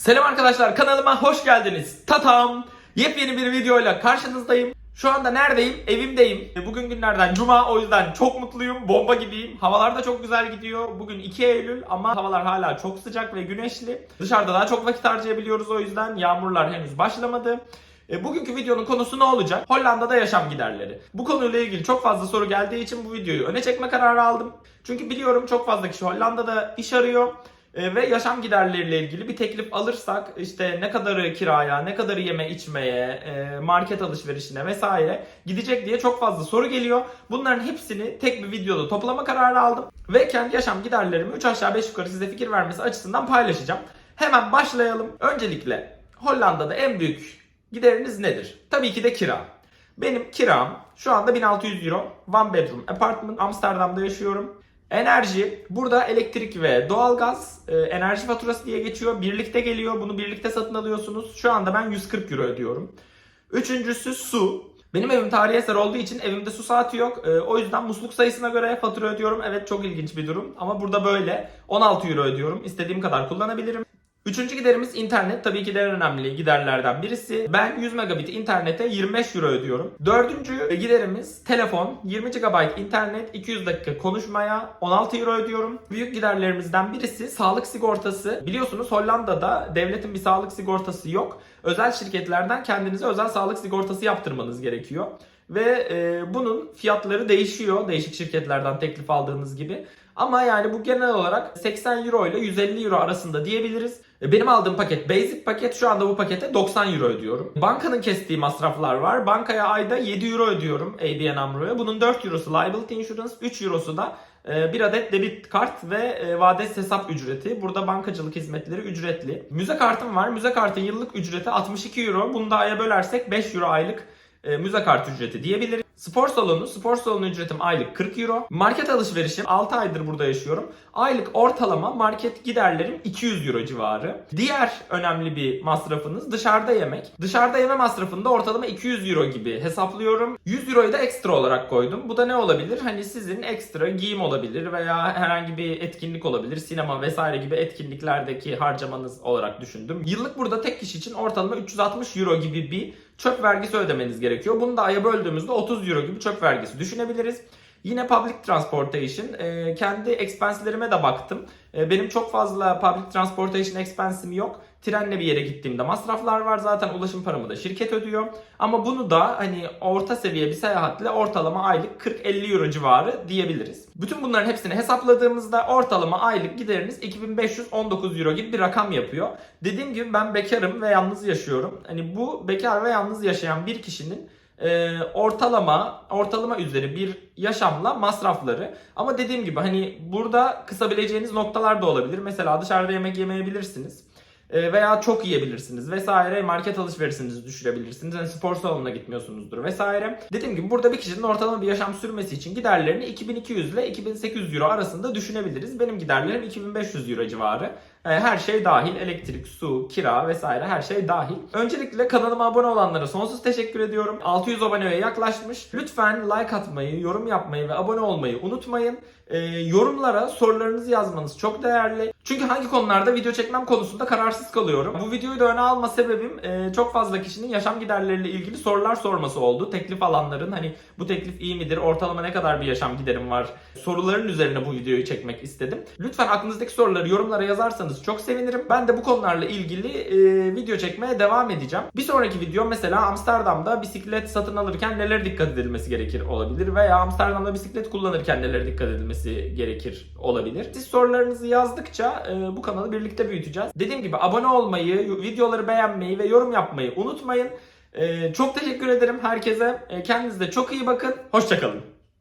Selam arkadaşlar kanalıma hoş geldiniz. Tatam! Yepyeni bir videoyla karşınızdayım. Şu anda neredeyim? Evimdeyim. Bugün günlerden cuma o yüzden çok mutluyum. Bomba gibiyim. Havalar da çok güzel gidiyor. Bugün 2 Eylül ama havalar hala çok sıcak ve güneşli. Dışarıda daha çok vakit harcayabiliyoruz o yüzden. Yağmurlar henüz başlamadı. E, Bugünkü videonun konusu ne olacak? Hollanda'da yaşam giderleri. Bu konuyla ilgili çok fazla soru geldiği için bu videoyu öne çekme kararı aldım. Çünkü biliyorum çok fazla kişi Hollanda'da iş arıyor. E, ve yaşam giderleriyle ilgili bir teklif alırsak işte ne kadarı kiraya, ne kadarı yeme içmeye, e, market alışverişine vesaire gidecek diye çok fazla soru geliyor. Bunların hepsini tek bir videoda toplama kararı aldım. Ve kendi yaşam giderlerimi 3 aşağı 5 yukarı size fikir vermesi açısından paylaşacağım. Hemen başlayalım. Öncelikle Hollanda'da en büyük gideriniz nedir? Tabii ki de kira. Benim kiram şu anda 1600 euro. One bedroom apartment. Amsterdam'da yaşıyorum. Enerji. Burada elektrik ve doğalgaz e, enerji faturası diye geçiyor. Birlikte geliyor. Bunu birlikte satın alıyorsunuz. Şu anda ben 140 euro ödüyorum. Üçüncüsü su. Benim evim tarihi eser olduğu için evimde su saati yok. E, o yüzden musluk sayısına göre fatura ödüyorum. Evet çok ilginç bir durum. Ama burada böyle 16 euro ödüyorum. İstediğim kadar kullanabilirim. Üçüncü giderimiz internet. Tabii ki de en önemli giderlerden birisi. Ben 100 megabit internete 25 euro ödüyorum. Dördüncü giderimiz telefon. 20 GB internet, 200 dakika konuşmaya 16 euro ödüyorum. Büyük giderlerimizden birisi sağlık sigortası. Biliyorsunuz Hollanda'da devletin bir sağlık sigortası yok. Özel şirketlerden kendinize özel sağlık sigortası yaptırmanız gerekiyor. Ve e, bunun fiyatları değişiyor değişik şirketlerden teklif aldığınız gibi. Ama yani bu genel olarak 80 euro ile 150 euro arasında diyebiliriz. E, Benim aldığım paket basic paket şu anda bu pakete 90 euro ödüyorum. Bankanın kestiği masraflar var. Bankaya ayda 7 euro ödüyorum ABN AMRO'ya. Bunun 4 eurosu liability insurance, 3 eurosu da e, bir adet debit kart ve e, vadesiz hesap ücreti. Burada bankacılık hizmetleri ücretli. Müze kartım var. Müze kartın yıllık ücreti 62 euro. Bunu da aya bölersek 5 euro aylık e, müze kart ücreti diyebilirim. Spor salonu, spor salonu ücretim aylık 40 euro. Market alışverişim 6 aydır burada yaşıyorum. Aylık ortalama market giderlerim 200 euro civarı. Diğer önemli bir masrafınız dışarıda yemek. Dışarıda yeme masrafını da ortalama 200 euro gibi hesaplıyorum. 100 euroyu da ekstra olarak koydum. Bu da ne olabilir? Hani sizin ekstra giyim olabilir veya herhangi bir etkinlik olabilir. Sinema vesaire gibi etkinliklerdeki harcamanız olarak düşündüm. Yıllık burada tek kişi için ortalama 360 euro gibi bir çöp vergisi ödemeniz gerekiyor. Bunu da aya böldüğümüzde 30 euro gibi çöp vergisi düşünebiliriz. Yine public transportation. e, kendi expense'lerime de baktım. E, benim çok fazla public transportation expense'im yok. Trenle bir yere gittiğimde masraflar var. Zaten ulaşım paramı da şirket ödüyor. Ama bunu da hani orta seviye bir seyahatle ortalama aylık 40-50 euro civarı diyebiliriz. Bütün bunların hepsini hesapladığımızda ortalama aylık gideriniz 2519 euro gibi bir rakam yapıyor. Dediğim gibi ben bekarım ve yalnız yaşıyorum. Hani bu bekar ve yalnız yaşayan bir kişinin e, ortalama ortalama üzeri bir yaşamla masrafları. Ama dediğim gibi hani burada kısabileceğiniz noktalar da olabilir. Mesela dışarıda yemek yemeyebilirsiniz. E, veya çok yiyebilirsiniz vesaire market alışverişinizi düşürebilirsiniz. Yani spor salonuna gitmiyorsunuzdur vesaire. Dediğim gibi burada bir kişinin ortalama bir yaşam sürmesi için giderlerini 2200 ile 2800 euro arasında düşünebiliriz. Benim giderlerim 2500 euro civarı. E, Her şey dahil. Elektrik, su, kira vesaire her şey dahil. Öncelikle kanalıma abone olanlara sonsuz teşekkür ediyorum. 600 aboneye yaklaşmış. Lütfen like atmayı, yorum yapmayı ve abone olmayı unutmayın. E, yorumlara sorularınızı yazmanız çok değerli. Çünkü hangi konularda video çekmem konusunda kararsız kalıyorum. Bu videoyu da öne alma sebebim e, çok fazla kişinin yaşam giderleriyle ilgili sorular sorması oldu. Teklif alanların hani bu teklif iyi midir, ortalama ne kadar bir yaşam giderim var soruların üzerine bu videoyu çekmek istedim. Lütfen aklınızdaki soruları yorumlara yazarsanız çok sevinirim. Ben de bu konularla ilgili e, video çekmeye devam edeceğim. Bir sonraki video mesela Amsterdam'da bisiklet satın alırken nelere dikkat edilmesi gerekir olabilir veya Amsterdam'da bisiklet kullanırken nelere dikkat edilmesi gerekir olabilir. Siz sorularınızı yazdıkça e, bu kanalı birlikte büyüteceğiz. Dediğim gibi abone olmayı, videoları beğenmeyi ve yorum yapmayı unutmayın. E, çok teşekkür ederim herkese. E, kendinize çok iyi bakın. Hoşçakalın.